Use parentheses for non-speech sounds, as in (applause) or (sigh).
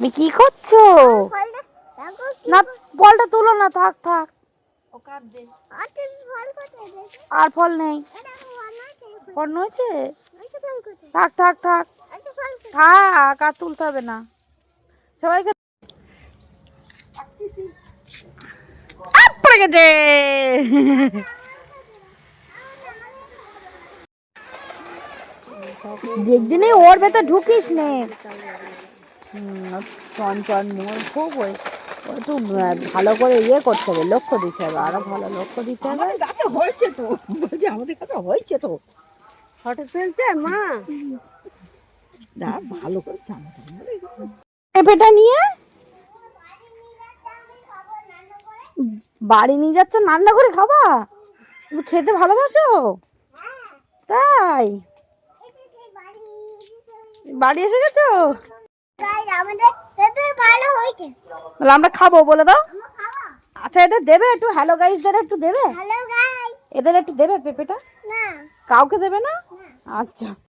তুমি কি করছ? না বলটা তুলো না থাক থাক। আর ফল নেই। ফল হয়েছে থাক থাক থাক। থাক আর তুলতে হবে না। সবাইকে পড়ে গেছে। (laughs) যেদিনে ওর ভেতর ঢুকিস নে। চঞ্চল মোর খুব ওই একটু ভালো করে ইয়ে করতে হবে লক্ষ্য দিতে হবে আরও ভালো লক্ষ্য দিতে হবে। আমাদের কাছে হয়েছে তো বলছে আমাদের কাছে হয়েছে তো। ফটো তুলছে মা। না ভালো করে জানো পেঁপেটা নিয়ে? বাড়ি নিয়ে যাচ্ছ রান্না করে খাবা? তুমি খেতে ভালোবাসো? তাই? বাড়ি এসে গেছো? আমরা খাব বলে দাও। আচ্ছা এদের দেবে একটু? হ্যালো গাইসদের একটু দেবে? এদের একটু দেবে পেঁপেটা? কাউকে দেবে না। আচ্ছা।